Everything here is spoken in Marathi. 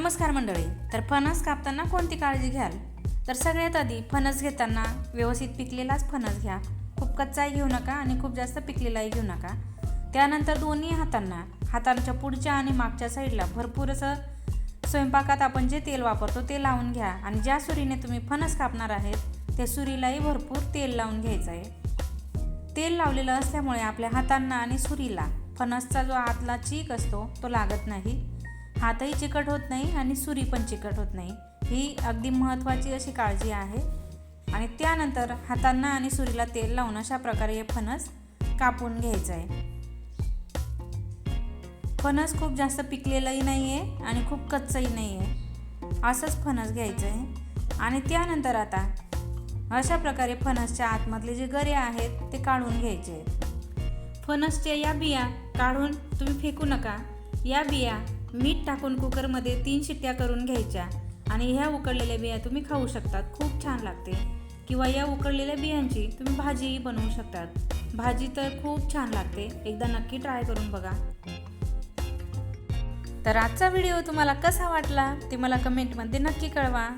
नमस्कार मंडळी तर फणस कापताना कोणती काळजी घ्याल? तर सगळ्यात आधी फणस घेताना व्यवस्थित पिकलेलाच फणस घ्या. खूप कच्चाही घेऊ नका आणि खूप जास्त पिकलेलाही घेऊ नका. त्यानंतर दोन्ही हातांना हातांच्या पुढच्या आणि मागच्या साईडला भरपूर असं स्वयंपाकात आपण जे तेल वापरतो ते लावून घ्या आणि ज्या सुरीने तुम्ही फणस कापणार आहेत त्या सुरीलाही भरपूर तेल लावून घ्यायचं आहे. तेल लावलेलं असल्यामुळे आपल्या हातांना आणि सुरीला फणसचा जो आतला चीक असतो तो लागत नाही. हातही चिकट होत नाही आणि सुरी पण चिकट होत नाही. ही अगदी महत्त्वाची अशी काळजी आहे. आणि त्यानंतर हातांना आणि सुरीला तेल लावून अशा प्रकारे हे फणस कापून घ्यायचं आहे. फणस खूप जास्त पिकलेलंही नाही आहे आणि खूप कच्चंही नाही आहे असंच फणस घ्यायचं आहे. आणि त्यानंतर आता अशा प्रकारे फणसच्या आतमधले जे गरे आहेत ते काढून घ्यायचे आहेत. फणसच्या या बिया काढून तुम्ही फेकू नका. या बिया मीठ टाकून कुकरमध्ये तीन शिट्ट्या करून घ्यायच्या. आणि ह्या उकडलेल्या बिया तुम्ही खाऊ शकतात. खूप छान लागते. किंवा या उकडलेल्या बियांची तुम्ही भाजीही बनवू शकतात. भाजी तर खूप छान लागते. एकदा नक्की ट्राय करून बघा. तर आजचा व्हिडिओ तुम्हाला कसा वाटला ते मला कमेंटमध्ये नक्की कळवा.